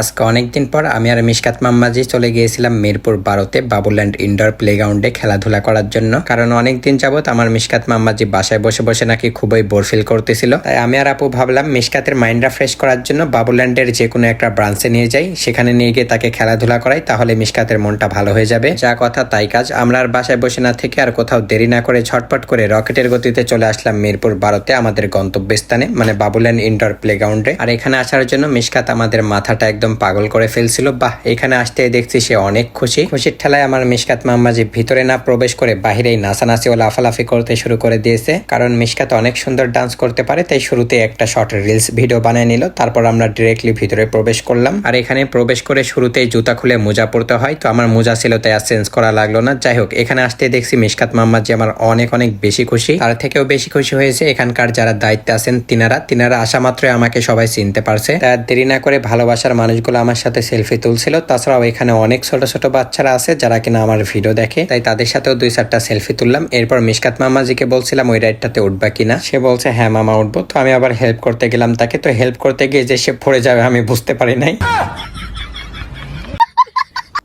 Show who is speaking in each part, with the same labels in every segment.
Speaker 1: আজকে অনেকদিন পর আমি আর মিশকাত মাম্মাজি চলে গিয়েছিলাম মিরপুর বারোতে বাবুল্যান্ড ইনডোর প্লেগ্রাউন্ডে খেলাধুলা করার জন্য। কারণ অনেকদিন যাবত আমার মিশকাত মাম্মাজি বাসায় বসে বসে নাকি খুবই বোর ফিল করতেছিল। তাই আমি আর আপু ভাবলাম মিশকাতের মাইন্ডটা ফ্রেশ করার জন্য বাবুল্যান্ডের যে কোনো একটা ব্রাঞ্চে নিয়ে যাই। সেখানে নিয়ে গিয়ে তাকে খেলাধুলা করাই, তাহলে মিশকাতের মনটা ভালো হয়ে যাবে। যা কথা তাই কাজ। আমরা আর বাসায় বসে না থেকে আর কোথাও দেরি না করে ঝটপট করে রকেটের গতিতে চলে আসলাম মিরপুর বারোতে আমাদের গন্তব্যস্থানে মানে বাবুল্যান্ড ইনডোর প্লেগ্রাউন্ডে। আর এখানে আসার জন্য মিশকাত আমাদের মাথাটা একদম পাগল করে ফেলছিল। বাহ, এখানে আসতে দেখছি সে অনেক খুশি। খুশির ঠেলায় আমার মিশকাত মাম্মাজি ভিতরে না প্রবেশ করে বাহিরেই নাচানাচি ও লাফালাফি করতে শুরু করে দিয়েছে। কারণ মিশকাত অনেক সুন্দর ডান্স করতে পারে, তাই শুরুতে একটা শর্ট রিলস ভিডিও বানিয়ে নিল। তারপর আমরা ডিরেক্টলি ভিতরে প্রবেশ করলাম। আর এখানে প্রবেশ করে শুরুতেই জুতা খুলে মোজা পড়তে হয়। তো আমার মোজা ছিল, তাই আর চেঞ্জ করা লাগল না। যাই হোক, এখানে আসতে দেখছি মিশকাত মাম্মাজি আমার অনেক অনেক বেশি খুশি। তার থেকেও বেশি খুশি হয়েছে এখানকার যারা দায়িত্বে আছেন তিনারা। তিনারা আসা মাত্রই আমাকে সবাই চিনতে পারছে। তাই আর দেরি না করে ভালোবাসার মানুষগুলো আমার সাথে সেলফি তুলছিল। তাছাড়াও এখানে অনেক ছোট ছোট বাচ্চারা আছে, যারা কিনা আমার ভিডিও দেখে। তাই তাদের সাথেও দুই চারটা সেলফি তুললাম। এরপর মিসকাত মামাজিকে বলছিলাম, ওই রাইডটাতে উঠবা কিনা? সে বলছে হ্যাঁ মামা, উঠবো। তো আমি আবার হেল্প করতে গেলাম তাকে। তো হেল্প করতে গিয়ে যে সে পড়ে যাবে, আমি বুঝতে পারি নাই।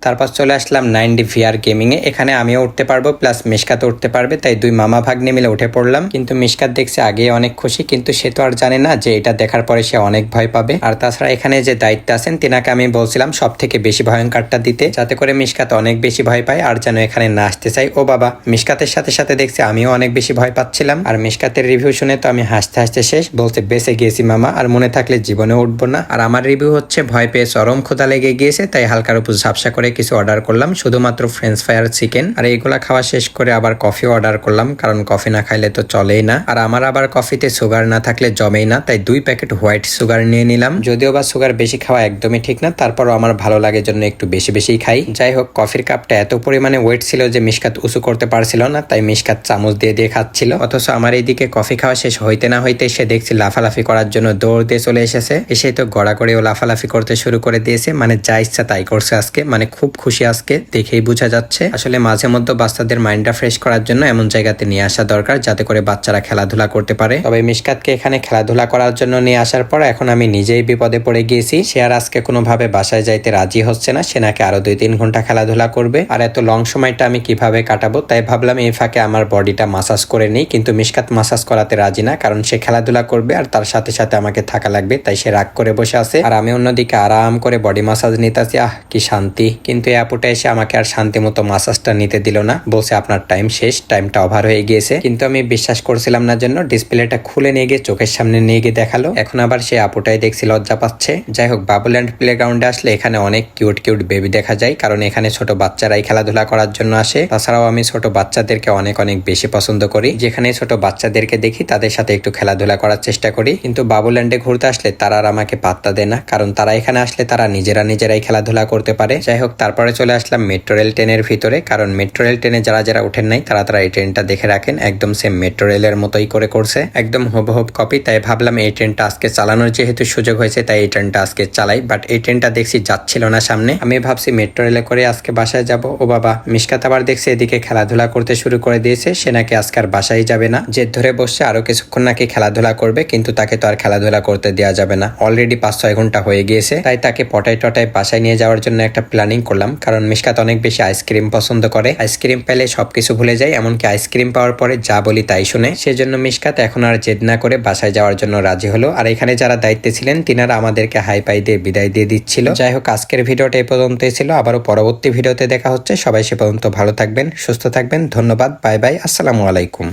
Speaker 1: তারপর চলে আসলাম নাইনডি ভিআর গেমিং এ এখানে আমিও উঠতে পারব, প্লাস মিশকাত উঠতে পারবে, তাই দুই মামা ভাগ্নে মিলে উঠে পড়লাম। কিন্তু মিশকাত দেখছে আগে অনেক খুশি, কিন্তু সে তো আর জানে না যে এটা দেখার পরে সে অনেক ভয় পাবে। আর তাছাড়া এখানে যে দায়িত্ব আছেন, তিনাকে আমি বলছিলাম সব থেকে বেশি ভয়ঙ্করটা দিতে, যাতে করে মিশকাত অনেক বেশি ভয় পায়, আর যেন এখানে না আসতে চাই ও বাবা, মিশকাতের সাথে সাথে দেখছি আমিও অনেক বেশি ভয় পাচ্ছিলাম। আর মিশকাতের রিভিউ শুনে তো আমি হাসতে হাসতে শেষ, বলছে, বেঁচে গিয়েছি মামা, আর মনে থাকলে জীবনে উঠবো না। আর আমার রিভিউ হচ্ছে, ভয় পেয়ে চরম খোদা লেগে গিয়েছে, তাই হালকার উপর ঝাপসা করে কিছু অর্ডার করলাম, শুধুমাত্র ফ্রেঞ্চ ফ্রাই আর চিকেন আর এইগুলা খাওয়া শেষ করে আবার কফি অর্ডার করলাম, কারণ কফি না খাইলে তো চলেই না। আর আমার আবার কফিতে সুগার না থাকলে জমেই না, তাই দুই প্যাকেট হোয়াইট সুগার নিয়ে নিলাম। যদিও বা সুগার বেশি খাওয়া একদমই ঠিক না, তারপরও আমার ভালো লাগে জন্য একটু বেশি বেশি খাই। যাই হোক কফির কাপটা এত পরিমাণে ওয়েট ছিল যে মিসকাত উঁচু করতে পারছিল না, তাই মিসকাত চামচ দিয়ে দিয়ে খাচ্ছিল। অথচ আমার এইদিকে কফি খাওয়া শেষ হইতে না হইতে সে দেখছি লাফালাফি করার জন্য দৌড় দিয়ে চলে এসেছে। এসে তো গড়াগড়ি ও লাফালাফি করতে শুরু করে দিয়েছে মানে যা ইচ্ছা তাই করছে আজকে মানে খুব খুশি আজকে, দেখেই বোঝা যাচ্ছে। আসলে মাঝে মধ্যে বাচ্চাদের মাইন্ডটা ফ্রেশ করার জন্য এমন জায়গাতে নিয়ে আসা দরকার, যাতে করে বাচ্চারা খেলাধুলা করতে পারে। তবে মিসকাতকে এখানে খেলাধুলা করার জন্য নিয়ে আসার পর এখন আমি নিজেই বিপদে পড়ে গিয়েছি। সে আর আজকে কোনোভাবে বাসায় যাইতে রাজি হচ্ছে না। সে নাকি আরও দুই তিন ঘণ্টা খেলাধুলা করবে। আর এত লং সময়টা আমি কীভাবে কাটাবো, তাই ভাবলাম এই ফাঁকে আমার বডিটা মাসাজ করে নিই। কিন্তু মিসকাত মাসাজ করাতে রাজি না, কারণ সে খেলাধুলা করবে আর তার সাথে সাথে আমাকে থাকা লাগবে, তাই সে রাগ করে বসে আছে। আর আমি অন্যদিকে আরাম করে বডি মাসাজ নিতেছি। আহ, কি শান্তি কিন্তু এই এসে আমাকে আর শান্তি মতো মাসাজটা নিতে দিল না। বলছে, আপনার টাইম শেষ টাইমটা ওভার হয়ে গিয়েছে। কিন্তু আমি বিশ্বাস করছিলাম না জন্য ডিসপ্লেটা খুলে নিয়ে গিয়ে চোখের সামনে নিয়ে গিয়ে দেখাল। এখন আবার সে আপুটাই দেখছি লজ্জা পাচ্ছে। যাই হোক বাবুল্যান্ড প্লে গ্রাউন্ডে আসলে এখানে অনেক কিউট কিউট বেবি দেখা যায়। কারণ এখানে ছোট বাচ্চারাই খেলাধুলা করার জন্য আসে। তাছাড়াও আমি ছোট বাচ্চাদেরকে অনেক অনেক বেশি পছন্দ করি। যেখানে ছোট বাচ্চাদেরকে দেখি, তাদের সাথে একটু খেলাধুলা করার চেষ্টা করি। কিন্তু বাবুল্যান্ডে ঘুরতে আসলে তারা আর আমাকে পাত্তা দেয় না। কারণ তারা এখানে আসলে তারা নিজেরা নিজেরাই খেলাধুলা করতে পারে। যাই হোক তারপরে চলে আসলাম মেট্রো রেল ট্রেনের ভিতরে, কারণ মেট্রো রেল ট্রেনে যারা যারা উঠেন নাই, তারা তারা এই ট্রেনটা দেখে রাখেন। একদম সেম মেট্রো রেলের মতোই করে করছে। একদম হুবহুব কপি তাই ভাবলাম এই ট্রেনটা আজকে চালানোর যেহেতু সুযোগ হয়েছে, তাই এই ট্রেনটা আজকে চালাই। বাট এই ট্রেনটা দেখছি যাচ্ছিল না সামনে। আমি ভাবছি মেট্রো রেলে করে আজকে বাসায় যাব। ও বাবা মিসকাত আবার দেখছি এদিকে খেলাধুলা করতে শুরু করে দিয়েছে। সে নাকি আজকে আর বাসায় যাবে না। জেদ ধরে বসছে আরও কিছুক্ষণ নাকি খেলাধুলা করবে, কিন্তু তাকে তো আর খেলাধুলা করতে দেওয়া যাবে না। অলরেডি পাঁচ ছয় ঘণ্টা হয়ে গিয়েছে। তাই তাকে পটাই টটাই বাসায় নিয়ে যাওয়ার জন্য একটা প্ল্যানিং করলাম, কারণ মিশকাত অনেক বেশি আইসক্রিম পছন্দ করে। আইসক্রিম পেলে সবকিছু ভুলে যায়, এমনকি আইসক্রিম পাওয়ার পরে যা বলি তাই শুনে। সেজন্য মিশকাত এখন আর জেদ না করে বাসায় যাওয়ার জন্য রাজি হলো। আর এখানে যারা দায়িত্বে ছিলেন, তিনারা আমাদেরকে হাই পাই দিয়ে বিদায় দিয়ে দিচ্ছিল। যাই হোক, আজকের ভিডিওটা এ পর্যন্তই ছিল। আবারও পরবর্তী ভিডিওতে দেখা হচ্ছে। সবাই সে পর্যন্ত ভালো থাকবেন, সুস্থ থাকবেন। ধন্যবাদ, বাই বাই, আসসালামু আলাইকুম।